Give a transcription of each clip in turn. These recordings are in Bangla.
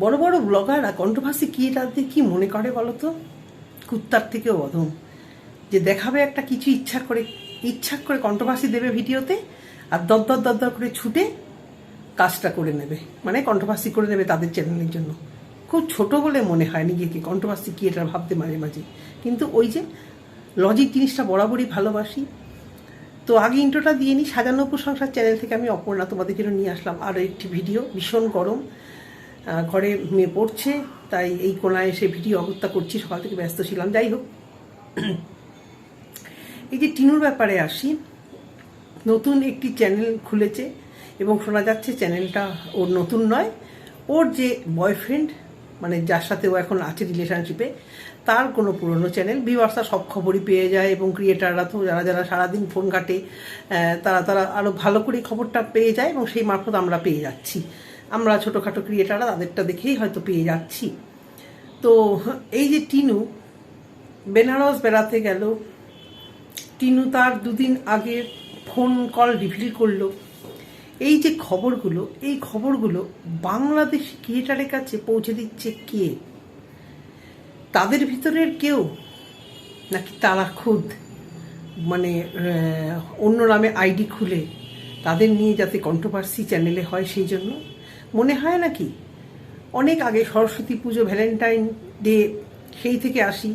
বড় বড় ব্লগাররা কন্ট্রোভার্সি কি এটাতে কি মনে করে বলো তো? কুত্তার থেকেও অধম। যে দেখাবে একটা কিছু ইচ্ছা করে ইচ্ছা করে কন্ট্রোভার্সি দেবে ভিডিওতে আর দরদর দরদর করে ছুটে কাজটা করে নেবে। মানে কন্ট্রোভার্সি করে নেবে তাদের চ্যানেলের জন্য। খুব ছোট বলে মনে হয় নিজেকে কন্ট্রোভার্সি কি এটা ভাবতে মাঝে মাঝে। কিন্তু ওই যে লজিক জিনিসটা বরাবরই ভালোবাসি। তো আগে ইন্ট্রোটা দিয়ে নিই। সাজানো সংসার চ্যানেল থেকে আমি অপর্ণা তোমাদের জন্য নিয়ে আসলাম। আরও একটি ভিডিও। ভীষণ গরম। ঘরে মেয়ে পড়ছে, তাই এই কোনায় এসে ভিডিও অগত্যা করছি, সকাল থেকে ব্যস্ত ছিলাম। যাই হোক, এই যে টিনুর ব্যাপারে আসি, নতুন একটি চ্যানেল খুলেছে এবং শোনা যাচ্ছে চ্যানেলটা ওর নতুন নয়, ওর যে বয়ফ্রেন্ড মানে যার সাথে ও এখন আছে রিলেশনশিপে তার কোনো পুরনো চ্যানেল। ভিউয়ার্সরা সব খবরই পেয়ে যায় এবং ক্রিয়েটাররা তো যারা যারা সারাদিন ফোন ঘাটে তারা তারা আরও ভালো করে খবরটা পেয়ে যায় এবং সেই মারফত আমরা পেয়ে যাচ্ছি। আমরা ছোটোখাটো ক্রিয়েটাররা তাদেরটা দেখেই হয়তো পেয়ে যাচ্ছি। তো, এই যে টিনু, বেনারস বেড়াতে গেল। টিনু তার দুদিন আগে ফোন কল রিভিল করল। এই যে খবরগুলো, এই খবরগুলো বাংলাদেশ ক্রিয়েটারের কাছে পৌঁছে দিচ্ছে কে? তাদের ভিতরের কেউ? নাকি তারা খুদ? মানে অন্য নামে আইডি খুলে তাদের নিয়ে যাতে কন্ট্রোভার্সি চ্যানেলে হয় সেই জন্য? মনে হয় নাকি? অনেক আগে সরস্বতী পুজো ভ্যালেন্টাইন ডে সেই থেকে আসি।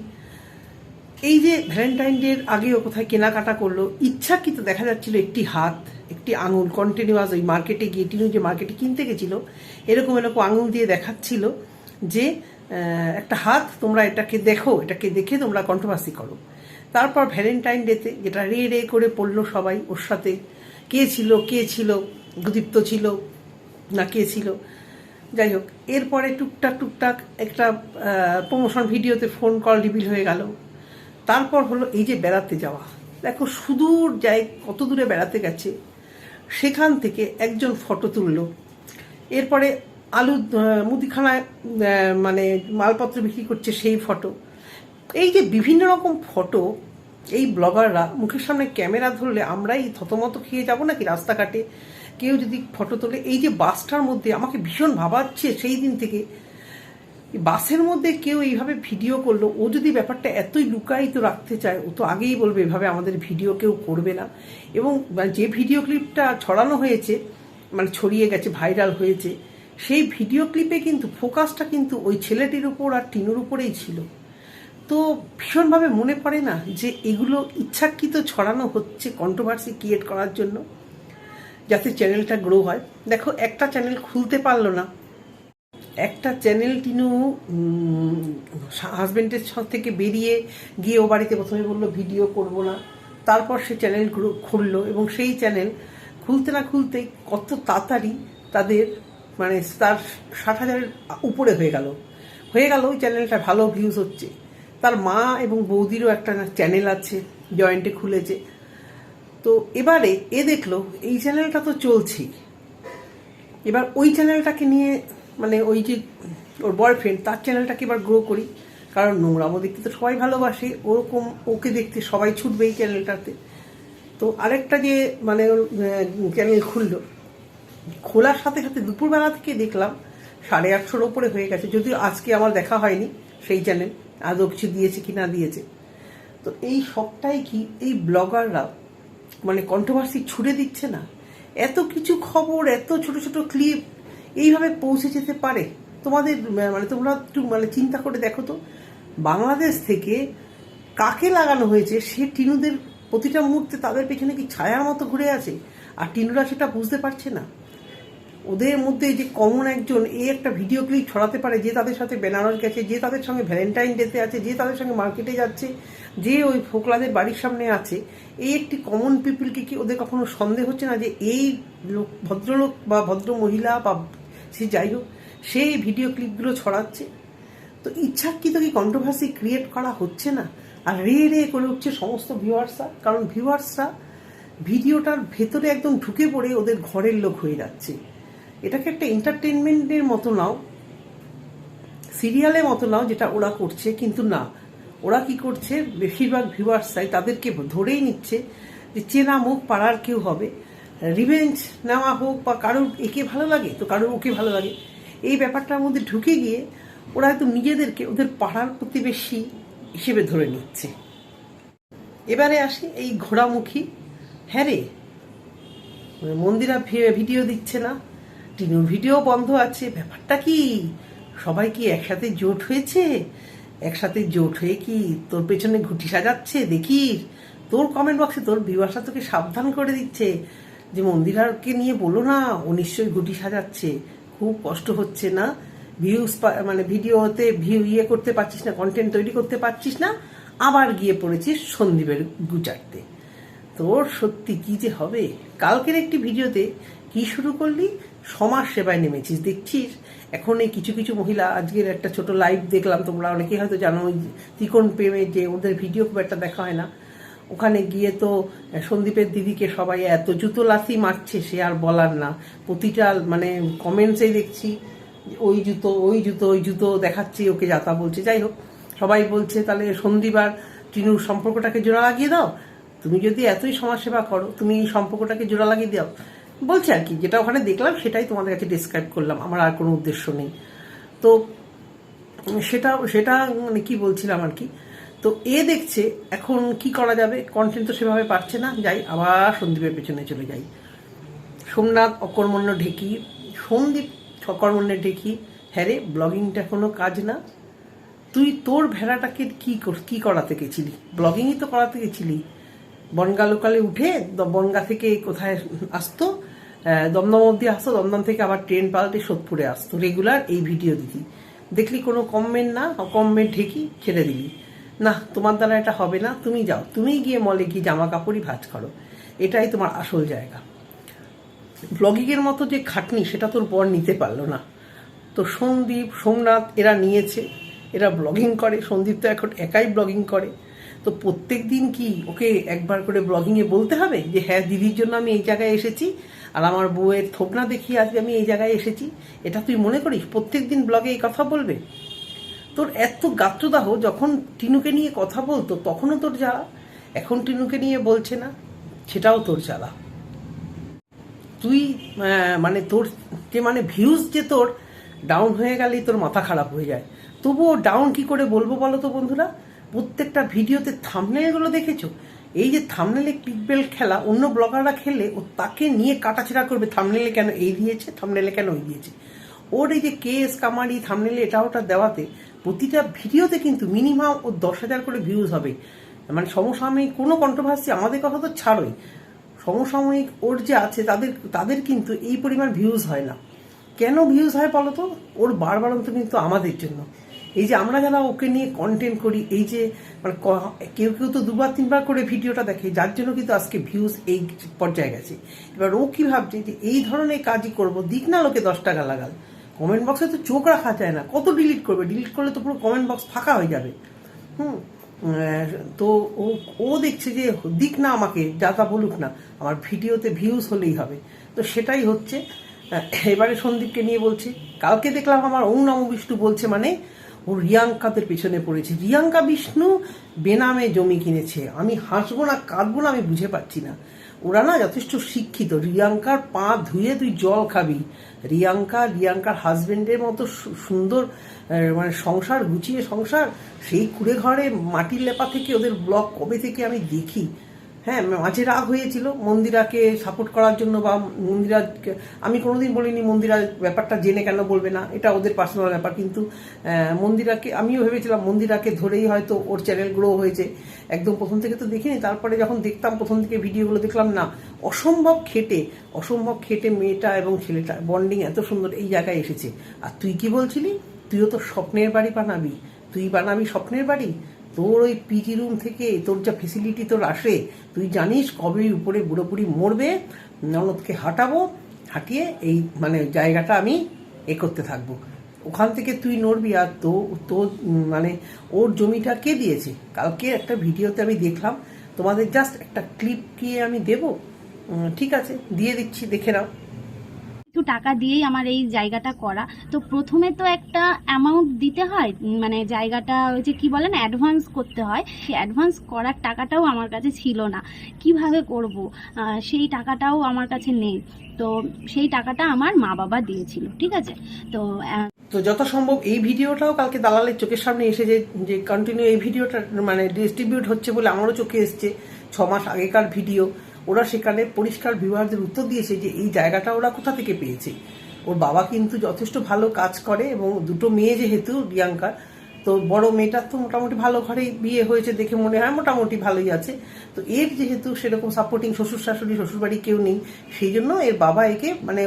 এই যে ভ্যালেন্টাইন ডের আগেও কোথায় কেনাকাটা করল, ইচ্ছাকৃত দেখা যাচ্ছিল একটি হাত, একটি আঙুল কন্টিনিউয়াস ওই মার্কেটে গিয়ে টিনু যে মার্কেটে কিনতে গেছিল। এরকম এরকম আঙুল দিয়ে দেখাচ্ছিল যে একটা হাত তোমরা এটাকে দেখো, এটাকে দেখে তোমরা কন্ট্রোভার্সি করো। তারপর ভ্যালেন্টাইন ডেতে যেটা রে রে করে পড়ল সবাই ওর সাথে। কে ছিল কে ছিল গুদীপ্ত ছিল না কে ছিল যাই হোক, এরপরে টুকটাক টুকটাক একটা প্রমোশন ভিডিওতে ফোন কল রিভিল হয়ে গেল। তারপর হলো এই যে বেড়াতে যাওয়া। দেখো, সুদূর যায় কত দূরে বেড়াতে গেছে, সেখান থেকে একজন ফটো তুলল। এরপরে আলু মুদিখানায় মানে মালপত্র বিক্রি করছে সেই ফটো এই যে বিভিন্ন রকম ফটো এই ব্লগাররা মুখের সামনে ক্যামেরা ধরলে আমরাই থতমত খেয়ে যাব নাকি রাস্তাঘাটে? কেউ যদি ফটো তোলে, এই যে বাসটার মধ্যে আমাকে ভীষণ ভাবাচ্ছে সেই দিন থেকে বাসের মধ্যে কেউ এইভাবে ভিডিও করল, ও যদি ব্যাপারটা এতই লুকায়িত রাখতে চায়, ও তো আগেই বলবে এভাবে আমাদের ভিডিও কেউ করবে না। এবং যে ভিডিও ক্লিপটা ছড়ানো হয়েছে মানে ছড়িয়ে গেছে, ভাইরাল হয়েছে, সেই ভিডিও ক্লিপে কিন্তু ফোকাসটা কিন্তু ওই ছেলেটির উপর আর টিনুর উপরেই ছিল। তো ভীষণভাবে মনে পড়ে না যে এগুলো ইচ্ছাকৃত ছড়ানো হচ্ছে কন্ট্রোভার্সি ক্রিয়েট করার জন্য? যাতে চ্যানেলটা গ্রো হয়। দেখো, একটা চ্যানেল খুলতে পারল না। একটা চ্যানেল টিনু হাজবেন্ডের থেকে বেরিয়ে গিয়ে ও বাড়িতে প্রথমে বলল, ভিডিও করব না। তারপর সে চ্যানেল খুললো এবং সেই চ্যানেল খুলতে না খুলতেই কত তাড়াতাড়ি তাদের মানে তার ষাট হাজারের উপরে হয়ে গেল। হয়ে গেল ওই চ্যানেলটা, ভালো ভিউজ হচ্ছে। তার মা এবং বৌদিরও একটা চ্যানেল আছে জয়েন্টে খুলেছে। তো এবারে এ দেখল, এই চ্যানেলটা তো চলছেই। এবার ওই চ্যানেলটাকে নিয়ে মানে ওই যে ওর বয়ফ্রেন্ড তার চ্যানেলটাকে এবার গ্রো করি। কারণ নোংরামো দেখতে তো সবাই ভালোবাসে, ওরকম ওকে দেখতে সবাই ছুটবে এই চ্যানেলটাতে তো আরেকটা যে মানে ওর চ্যানেল খুললো, খোলার সাথে সাথে দুপুরবেলা থেকে দেখলাম সাড়ে আটশোর ওপরে হয়ে গেছে। যদিও আজকে আমার দেখা হয়নি সেই চ্যানেল আদৌ কিছু দিয়েছে কি না দিয়েছে। তো এই সবটাই কি, এই ব্লগাররা মানে কন্ট্রোভার্সি ছুড়ে দিচ্ছে না। এত কিছু খবর, এত ছোট ছোট ক্লিপ এইভাবে পৌঁছে যেতে পারে? তোমাদের মানে তোমরা একটু মানে চিন্তা করে দেখো তো। বাংলাদেশ থেকে কাকে লাগানো হয়েছে? সে টিনুদের প্রতিটা মুহূর্তে তাদের পেছনে কি ছায়ার মতো ঘুরে আছে? আর টিনুরা সেটা বুঝতে পারছে না। ওদের মধ্যে যে কমন একজন, এ একটা ভিডিও ক্লিপ ছড়াতে পারে যে তাদের সাথে বেনারস গেছে, যে তাদের সঙ্গে ভ্যালেন্টাইন ডেতে আছে, যে তাদের সঙ্গে মার্কেটে যাচ্ছে, যে ওই ফোকলাদের বাড়ির সামনে আছে এই একটি কমন পিপলকে কি ওদের কখনো সন্দেহ হচ্ছে না যে এই লোক, ভদ্রলোক বা ভদ্র মহিলা বা সে যাই হোক, সেই ভিডিও ক্লিপগুলো ছড়াচ্ছে? তো ইচ্ছাকৃত কি কন্ট্রোভার্সি ক্রিয়েট করা হচ্ছে না? আর রে রে করে উঠছে সমস্ত ভিউয়ার্সরা কারণ ভিউয়ার্সরা ভিডিওটার ভেতরে একদম ঢুকে পড়ে ওদের ঘরের লোক হয়ে যাচ্ছে। এটাকে একটা এন্টারটেনমেন্টের মতো নাও সিরিয়ালের মতো নাও, যেটা ওরা করছে, কিন্তু না। ওরা কি করছে, বেশিরভাগ ভিউয়ার্স ভিউয়ার্সরাই তাদেরকে ধরেই নিচ্ছে যে চেনা মুখ পাড়ার কেউ হবে। রিভেঞ্জ নেওয়া হোক বা কারোর একে ভালো লাগে, তো কারোর ওকে ভালো লাগে। এই ব্যাপারটার মধ্যে ঢুকে গিয়ে ওরা হয়তো নিজেদেরকে ওদের পাড়ার প্রতিবেশী হিসেবে ধরে নিচ্ছে। এবারে আসি এই ঘোড়ামুখী। হ্যাঁ রে, মন্দিরা ভিডিও দিচ্ছে না। টিনুর ভিডিও বন্ধ আছে, ব্যাপারটা কি? সবাই কি একসাথে জোট হয়েছে? একসাথে জোট হয়ে কি তোর পেছনে ঘুটি সাজাচ্ছে দেখিস তোর কমেন্ট বক্সে তোর ভিউয়ার্সরা তোকে সাবধান করে দিচ্ছে। যে মন্দিরাকে নিয়ে বলো না, ও নিশ্চয়ই ঘুটি সাজাচ্ছে। খুব কষ্ট হচ্ছে না? ভিউজ মানে ভিডিওতে ভিউ ইয়ে করতে পারছিস না কন্টেন্ট তৈরি করতে পারছিস না, আবার গিয়ে পড়েছিস সন্দীপের গুচারতে তোর সত্যি কি যে হবে? কালকের একটি ভিডিওতে কি শুরু করলি? সমাজ সেবায় নেমেছিস, দেখছিস? এখন এই কিছু কিছু মহিলা আজকের একটা ছোট লাইভ দেখলাম, তোমরা অনেকে হয়তো জানো, ওই ত্রিকোণ প্রেমে যে ওদের ভিডিও খুব একটা দেখা হয় না। ওখানে গিয়ে তো সন্দীপের দিদিকে সবাই এত জুতো লাথি মারছে, সে আর বলার না। প্রতিটা মানে কমেন্টসেই দেখছি ওই জুতো ওই জুতো ওই জুতো, দেখাচ্ছি, ওকে যাতা বলছে। যাই হোক, সবাই বলছে, তাহলে সন্দীপ আর টিনুর সম্পর্কটাকে জোড়া লাগিয়ে দাও? তুমি যদি এতই সমাজসেবা করো, তুমি এই সম্পর্কটাকে জোড়া লাগিয়ে দাও। বলছে আর কি, যেটা ওখানে দেখলাম সেটাই তোমাদের কাছে ডিসক্রাইব করলাম, আমার আর কোনো উদ্দেশ্য নেই। তো সেটা সেটা মানে কি বলছিলাম আর কি, তো এ দেখছে এখন কি করা যাবে কন্টেন্ট তো সেভাবে পাচ্ছে না, যাই, আবার সন্দীপের পেছনে চলে যাই। সোমনাথ, অকর্মণ্য, ঢেকি, সন্দীপ অকর্মণ্য ঢেকি হ্যাঁ রে ব্লগিংটা কোনো কাজ না। তুই তোর ভেড়াটাকে কি কর- কি করাতে গেছিলি? ব্লগিংই তো করাতে গেছিলি। বনগা লোকালে উঠে বনগা থেকে কোথায় আসতো? দমদম অব্দি আসতো দমদম থেকে আবার ট্রেন পাল্টে সোদপুরে আসতো রেগুলার এই ভিডিও দিতি দেখলি কোনো কমেন্ট না কমেন্ট ঢেকি ছেড়ে দিলি না, তোমার দ্বারা এটা হবে না, তুমি যাও। তুমি গিয়ে মলে গিয়ে জামা কাপড়ই ভাজ করো। এটাই তোমার আসল জায়গা। ব্লগিংয়ের মতো যে খাটনি, সেটা তোর বর নিতে পারল না। তো সন্দীপ সোমনাথ, এরা নিয়েছে। এরা ব্লগিং করে। সন্দীপ তো এখন একাই ব্লগিং করে। তো প্রত্যেক দিন কি ওকে একবার করে ব্লগিংয়ে বলতে হবে যে হ্যাঁ দিদির জন্য আমি এই জায়গায় এসেছি। আর আমার বউয়ের থোপনা দেখিয়ে আজকে আমি এই জায়গায় এসেছি। এটা তুই মনে করিস? প্রত্যেক দিন ব্লগে এই কথা বলবে। তোর এত গাত্রদাহ, যখন টিনুকে নিয়ে কথা বলতো, তখনও তোর জ্বালা। এখন টিনুকে নিয়ে বলছে না, সেটাও তোর জ্বালা। তুই মানে তোর যে মানে ভিউজ যে তোর ডাউন হয়ে গেলেই তোর মাথা খারাপ হয়ে যায়। তবুও ডাউন কি করে বলব বলো তো বন্ধুরা? প্রত্যেকটা ভিডিওতে থামলে থামনেলগুলো দেখেছ? এই যে থামনেলে ক্লিকবেল খেলা, অন্য ব্লগাররা খেললে ও তাকে নিয়ে কাটাছেড়া করবে থামনেলে কেন এই দিয়েছে থামনেলে কেন ওই দিয়েছে। ওর এই যে কেস কামারি থামনেলে এটা ওটা দেওয়াতে প্রতিটা ভিডিওতে কিন্তু মিনিমাম ও দশ হাজার করে ভিউজ হবে। মানে সমসাময়িক কোনো কন্ট্রোভার্সি আমাদের কথা তো ছাড়োই। সমসাময়িক ওর যে আছে, তাদের তাদের কিন্তু এই পরিমাণ ভিউজ হয় না। কেন ভিউজ হয় বলো তো? ওর বারবারন্ত কিন্তু আমাদের জন্য। এই যে আমরা যারা ওকে নিয়ে কন্টেন্ট করি, এই যে মানে কেউ কেউ তো দুবার তিনবার করে ভিডিওটা দেখে, যার জন্য কিন্তু আজকে ভিউজ এই পর্যায়ে গেছে। এবার ও কি ভাবছে যে এই ধরনের কাজই করব? দিক না লোকে দশ টাকা লাগাল। কমেন্ট বক্সে তো চোখ রাখা যায় না। কত ডিলিট করবে? ডিলিট করলে তো পুরো কমেন্ট বক্স ফাঁকা হয়ে যাবে। হুম তো ও ও দেখছে যে দিক না আমাকে, যা তা বলুক না, আমার ভিডিওতে ভিউজ হলেই হবে। তো সেটাই হচ্ছে। এবারে সন্দীপকে নিয়ে বলছে, কালকে দেখলাম আমার ওং বিষ্ণু বলছে মানে ও রিয়াঙ্কাদের পেছনে পড়েছে। রিয়াঙ্কা বিষ্ণু বেনামে জমি কিনেছে। আমি হাসবো না, কাঁদবো না, আমি বুঝে পাচ্ছি না। ওরা না যথেষ্ট শিক্ষিত। রিয়াঙ্কার পা ধুয়ে তুই জল খাবি। রিয়াঙ্কা, রিয়াঙ্কার হাজবেন্ডের মতো সুন্দর মানে সংসার, গুছিয়ে সংসার, সেই কুড়ে ঘরে মাটির লেপা থেকে ওদের ব্লক কবে থেকে আমি দেখি? হ্যাঁ মাঝে রাগ হয়েছিল মন্দিরাকে সাপোর্ট করার জন্য বা মন্দিরা আমি কোনোদিন বলিনি মন্দিরা ব্যাপারটা জেনে কেন বলবে না, এটা ওদের পার্সোনাল ব্যাপার, কিন্তু মন্দিরাকে, আমিও ভেবেছিলাম মন্দিরাকে ধরেই হয়তো ওর চ্যানেল গ্রো হয়েছে। একদম প্রথম থেকে তো দেখিনি, তারপরে যখন দেখতাম প্রথম থেকে ভিডিওগুলো, দেখলাম না, অসম্ভব খেটে অসম্ভব খেটে মেয়েটা এবং ছেলেটা বন্ডিং এত সুন্দর এই জায়গায় এসেছে। আর তুই কি বলছিলি? তুইও তো স্বপ্নের বাড়ি বানাবি। তুই বানাবি স্বপ্নের বাড়ি? তোর ওই পিজি রুম থেকে তোর যা ফেসিলিটি তোর আসে, তুই জানিস কবে উপরে বুড়োপুরি মরবে, ননদকে হাঁটাবো, হাঁটিয়ে এই মানে জায়গাটা আমি এ করতে থাকব। ওখান থেকে তুই নড়বি আর তো, তোর মানে ওর জমিটা কে দিয়েছে? কালকে একটা ভিডিওতে আমি দেখলাম, তোমাদের জাস্ট একটা ক্লিপ গিয়ে আমি দেবো। ঠিক আছে, দিয়ে দিচ্ছি, দেখে নাও। টাকা দিয়েই আমার এই জায়গাটা করা। তো প্রথমে তো একটা অ্যামাউন্ট দিতে হয় মানে জায়গাটা ওই যে কি বলেন অ্যাডভান্স করতে হয়। সেই অ্যাডভান্স করার টাকাটাও আমার কাছে ছিল না। কীভাবে করব? সেই টাকাটাও আমার কাছে নেই। তো সেই টাকাটা আমার মা বাবা দিয়েছিল, ঠিক আছে? তো তো যত সম্ভব এই ভিডিওটাও কালকে দালালের চোখের সামনে এসে যে যে কন্টিনিউ এই ভিডিওটা মানে ডিস্ট্রিবিউট হচ্ছে বলে আমারও চোখে এসছে। ছ মাস আগেকার ভিডিও ওরা সেখানে পরিষ্কার ভিউয়ারদের উত্তর দিয়েছে যে এই জায়গাটা ওরা কোথা থেকে পেয়েছে। ওর বাবা কিন্তু যথেষ্ট ভালো কাজ করে এবং দুটো মেয়ে যেহেতু রিয়াঙ্কার তো বড় মেয়েটার তো মোটামুটি ভালো ঘরেই বিয়ে হয়েছে দেখে মনে হয়, মোটামুটি ভালোই আছে। তো এর যেহেতু সেরকম সাপোর্টিং শ্বশুর শাশুড়ি, শ্বশুরবাড়ি কেউ নেই, সেই জন্য এর বাবা একে মানে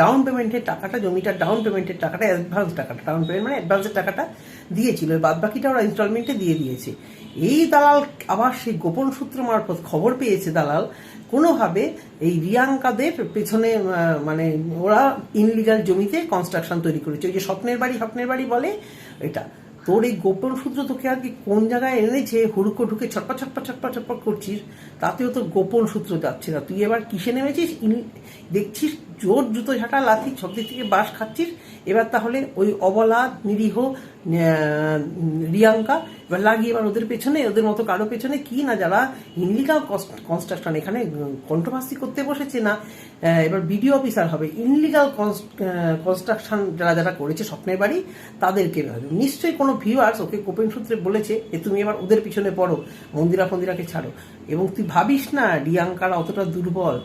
ডাউন পেমেন্টের টাকাটা, জমিটার ডাউন পেমেন্টের টাকাটা অ্যাডভান্স টাকাটা ডাউন পেমেন্ট মানে অ্যাডভান্সের টাকাটা দিয়েছিল। বাদ বাকিটা ওরা ইনস্টলমেন্টে দিয়ে দিয়েছে। এই দালাল আবার সেই গোপন সূত্র মারফত খবর পেয়েছে দালাল, কোনোভাবে এই রিয়াঙ্কাদের পেছনে মানে ওরা ইনলিগাল জমিতে কনস্ট্রাকশন তৈরি করেছে। ওই যে স্বপ্নের বাড়ি স্বপ্নের বাড়ি বলে এটা। তোর এই গোপন সূত্র তোকে আর কি কোন জায়গায় এনেছে হুড়কো ঢুকে ছটপা ছটপা ছটপট ছটপট করছিস? তাতেও তোর গোপন সূত্র যাচ্ছে না। তুই এবার কিসে নেমেছিস? দেখছিস জোর জুতো ঝাঁটা, লাথি সব দিক থেকে বাস খাচ্ছিস। এবার তাহলে ওই অবলা, নিরীহ রিয়াঙ্কা, এবার লাগিয়ে এবার ওদের পেছনে, ওদের মতো কারও পেছনে কি না যারা ইনলিগাল কনস্ট্রাকশন, এখানে কন্ট্রোভার্সি করতে বসেছে না এবার বিডিও অফিসার হবে। ইনলিগাল কনস্ট্রাকশন যারা যারা করেছে স্বপ্নের বাড়ি, তাদেরকে। নিশ্চয়ই কোনো ভিউয়ার্স ওকে গোপন সূত্রে বলেছে যে, তুমি এবার ওদের পিছনে পড়ো, মন্দিরা ফন্দিরাকে ছাড়ো। এবং তুই ভাবিস না, রিয়াঙ্কারা অতটা দুর্বল।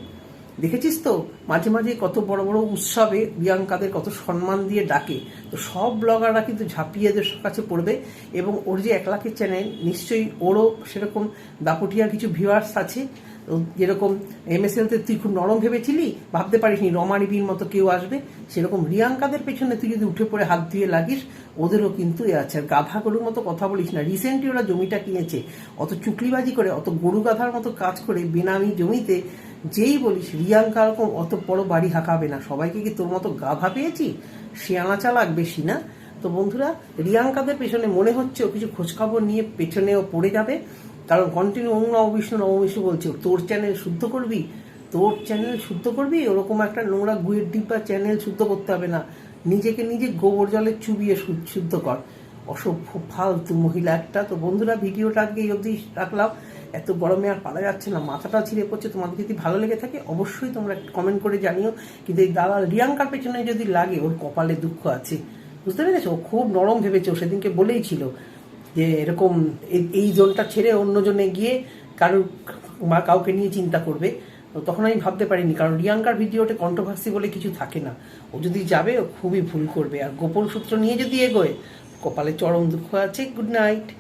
দেখেছিস তো? মাঝে মাঝে কত বড় বড় উৎসবে রিয়াঙ্কাদের কত সম্মান দিয়ে ডাকে। তো সব ব্লগাররা কিন্তু ঝাঁপিয়ে এদের কাছে পড়বে এবং ওর যে এক লাখের চ্যানেল নিশ্চয়ই ওরও সেরকম দাপটিয়া কিছু ভিউয়ার্স আছে। যেরকম তো যেরকম এমএসএলতে তুই খুব নরম ভেবেছিলি, ভাবতে পারিসনি রমানিবির মতো কেউ আসবে। সেরকম রিয়াঙ্কাদের পেছনে তুই যদি উঠে পড়ে হাত দিয়ে লাগিস, ওদেরও কিন্তু এ আছে। আর গাধা গরুর মতো কথা বলিস না। রিসেন্টলি ওরা জমিটা কিনেছে। অত চুকলিবাজি করে, অত গরু গাধার মতো কাজ করে, বেনামি জমিতে যেই বলিস, রিয়াঙ্কা এরকম অত বড় বাড়ি হাঁকাবে না। সবাইকে কি তোর মতো গাধা পেয়েছি? শিয়ানা চালাক বেশি না? তো বন্ধুরা, রিয়াঙ্কাদের পেছনে মনে হচ্ছে ও কিছু খোঁজখবর নিয়ে পেছনেও পড়ে যাবে। কারণ কন্টিনিউ ওম নব বিষ্ণু নব বলছে, তোর চ্যানেল শুদ্ধ করবি? তোর চ্যানেল শুদ্ধ করবি? ওরকম একটা নোংরা গুয়ের ডিব্বা চ্যানেল শুদ্ধ করতে হবে না। নিজেকে নিজে গোবর জলে চুবিয়ে শুদ্ধ কর। অসভ্য, ফালতু মহিলা একটা। তো বন্ধুরা, ভিডিওটা আজকে অবধি রাখলাম। এত গরমে আর পারা যাচ্ছে না মাথাটা ছিঁড়ে পড়ছে। তোমাদের যদি ভালো লেগে থাকে, অবশ্যই তোমরা কমেন্ট করে জানিও। কিন্তু এই দালাল রিয়াঙ্কার পেছনে যদি লাগে, ওর কপালে দুঃখ আছে। বুঝতে পেরেছ? ও খুব নরম ভেবেছে, ও সেদিনকে বলেই ছিল যে এরকম এই- এই জোনটা ছেড়ে অন্য জনে গিয়ে কারোর মা কাউকে নিয়ে চিন্তা করবে। তখন আমি ভাবতে পারিনি, কারণ রিয়াঙ্কার ভিডিওতে কন্ট্রোভার্সি বলে কিছু থাকে না। ও যদি যাবে, ও খুবই ভুল করবে। আর গোপন সূত্র নিয়ে যদি এগোয়, কপালে চরম দুঃখ আছে। Good night